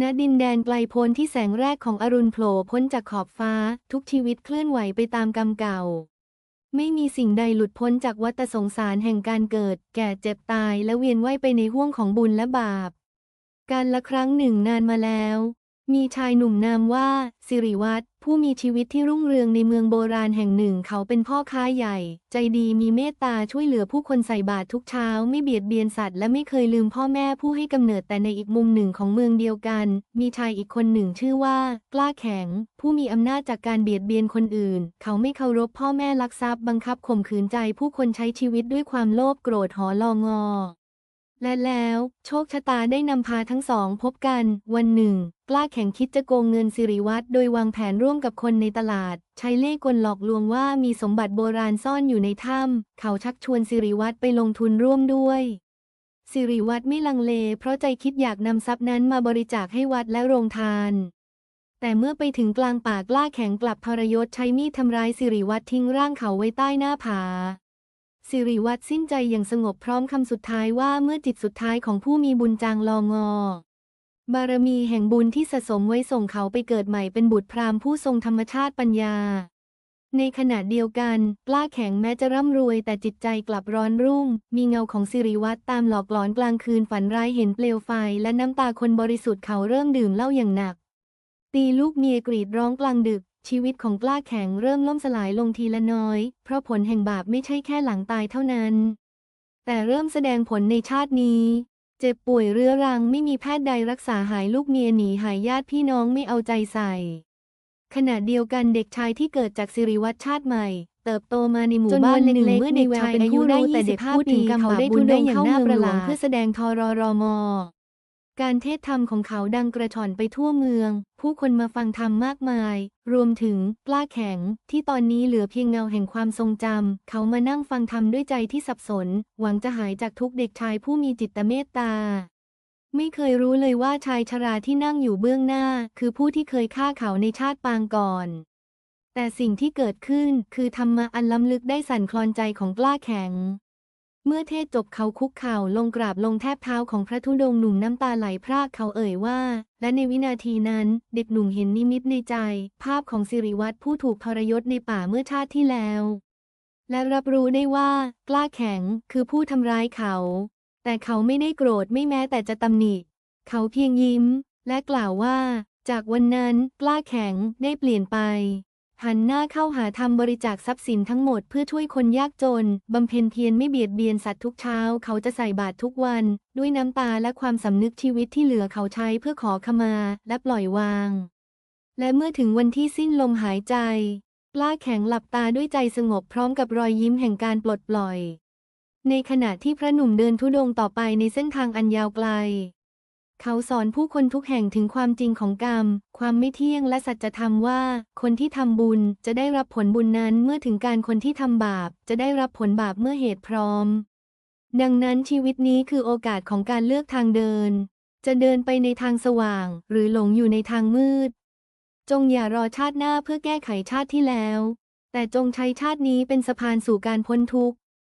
ณดินแดนไกลโพ้นที่แสงแรกของอรุณโผล่พ้นจากขอบฟ้า ทุกชีวิตเคลื่อนไหวไปตามกรรมเก่า ไม่มีสิ่งใดหลุดพ้นจากวัฏสงสารแห่งการเกิด แก่เจ็บตายและเวียนว่ายไปในห้วงของบุญและบาป การละครั้งหนึ่งนานมาแล้ว มีชายหนุ่มนามว่า สิริวัตรผู้มีชีวิตที่รุ่งเรืองในเมืองโบราณแห่งหนึ่งเขาเป็นพ่อค้าใหญ่ ใจดีมีเมตตาช่วยเหลือผู้คนใส่บาตรทุกเช้า ไม่เบียดเบียนสัตว์และไม่เคยลืมพ่อแม่ผู้ให้กำเนิดแต่ในอีกมุมหนึ่งของเมืองเดียวกัน มีชายอีกคนหนึ่งชื่อว่า กล้าแข็ง ผู้มีอำนาจจากการเบียดเบียนคนอื่น เขาไม่เคารพพ่อแม่ลักทรัพย์บังคับข่มขืนใจผู้คนใช้ชีวิตด้วยความโลภโกรธหอลองอ และแล้วโชคชะตาได้นำพาทั้งสองพบกัน วันหนึ่ง กล้าแข่งคิดจะโกงเงินสิริวัตรโดยวางแผนร่วมกับคนในตลาด ใช้เล่ห์กลหลอกลวงว่ามีสมบัติโบราณซ่อนอยู่ในถ้ำเขาชักชวนสิริวัตรไปลงทุนร่วมด้วยสิริวัตรไม่ลังเล เพราะใจคิดอยากนำทรัพย์นั้นมาบริจาคให้วัดและโรงทาน แต่เมื่อไปถึงกลางป่ากล้าแข็งกลับทรยศใช้มีดทำร้ายสิริวัตรทิ้งร่างเขาไว้ใต้หน้าผา สิริวัตรสิ้นใจอย่างสงบพร้อมคำสุดท้ายว่าเมื่อจิตสุดท้ายของผู้มีบุญจางลองอบารมีแห่งบุญที่สะสมไว้ส่งเขาไปเกิดใหม่เป็นบุตรพราหมณ์ผู้ทรงธรรมชาติปัญญา ในขณะเดียวกันกล้าแข็งแม้จะร่ำรวยแต่จิตใจกลับร้อนรุ่งมีเงาของสิริวัตรตามหลอกหลอนกลางคืนฝันร้ายเห็นเปลวไฟ และน้ำตาคนบริสุทธิ์เขาเริ่มดื่มเหล้าอย่างหนัก ตีลูกเมียกรีดร้องกลางดึก ชีวิตของกล้าแข็งเริ่มล่มสลายลงทีละน้อย เพราะผลแห่งบาปไม่ใช่แค่หลังตายเท่านั้น แต่เริ่มแสดงผลในชาตินี้ เจ็บป่วยเรื้อรังไม่มีแพทย์ใดรักษาหายลูกเมียหนีหายญาติพี่น้องไม่เอาใจใส่ ขณะเดียวกันเด็กชายที่เกิดจากสิริวัตรชาติใหม่ เติบโตมาในหมู่บ้านหนึ่งเล็กๆเมื่อเด็กชายอายุได้แววเป็นผู้รู้แต่เด็กพูดถึงพูดถึงเขาเขาได้ได้ทุทุนนได้อย่างเข้าหน้าเมืองประหลาหลวงเพื่อแสดงทรรม การเทศธรรมของเขาดังกระชอนไปทั่วเมือง ผู้คนมาฟังธรรมมากมาย รวมถึงกล้าแข็ง ที่ตอนนี้เหลือเพียงเงาแห่งความทรงจำ เขามานั่งฟังธรรมด้วยใจที่สับสน หวังจะหายจากทุกเด็กชายผู้มีจิตเมตตา ไม่เคยรู้เลยว่าชายชราที่นั่งอยู่เบื้องหน้า คือผู้ที่เคยฆ่าเขาในชาติปางก่อน แต่สิ่งที่เกิดขึ้นคือธรรมะอันล้ำลึกได้สั่นคลอนใจของกล้าแข็ง เมื่อเทศจบเขาคุกเข่าลงกราบลงแทบเท้าของพระธุดงค์หนุ่มน้ำตาไหลพรากเขาเอ่ยว่า และในวินาทีนั้น เด็กหนุ่มเห็นนิมิตในใจ ภาพของสิริวัตรผู้ถูกทรยศในป่าเมื่อชาติที่แล้ว และรับรู้ได้ว่า กล้าแข็งคือผู้ทำร้ายเขา แต่เขาไม่ได้โกรธไม่แม้แต่จะตำหนิ เขาเพียงยิ้ม และกล่าวว่า จากวันนั้นกล้าแข็งได้เปลี่ยนไป หันหน้าเข้าหาทำบริจาคทรัพย์สินทั้งหมดเพื่อช่วยคนยากจน บำเพ็ญเพียรไม่เบียดเบียนสัตว์ทุกเช้า เขาจะใส่บาตรทุกวัน ด้วยน้ำตาและความสำนึกชีวิตที่เหลือเขาใช้เพื่อขอขมา และปล่อยวาง และเมื่อถึงวันที่สิ้นลมหายใจกล้าแข็งหลับตาด้วยใจสงบพร้อมกับรอยยิ้มแห่งการปลดปล่อย ในขณะที่พระหนุ่มเดินทุดงค์ต่อไปในเส้นทางอันยาวไกล เขาสอนผู้คนทุกแห่งถึงความจริงของกรรม ความไม่เที่ยงและสัจธรรมว่า คนที่ทำบุญจะได้รับผลบุญนั้นเมื่อถึงการคนที่ทำบาป จะได้รับผลบาปเมื่อเหตุพร้อม ดังนั้นชีวิตนี้คือโอกาสของการเลือกทางเดิน จะเดินไปในทางสว่าง หรือหลงอยู่ในทางมืด จงอย่ารอชาติหน้าเพื่อแก้ไขชาติที่แล้ว แต่จงใช้ชาตินี้เป็นสะพานสู่การพ้นทุกข์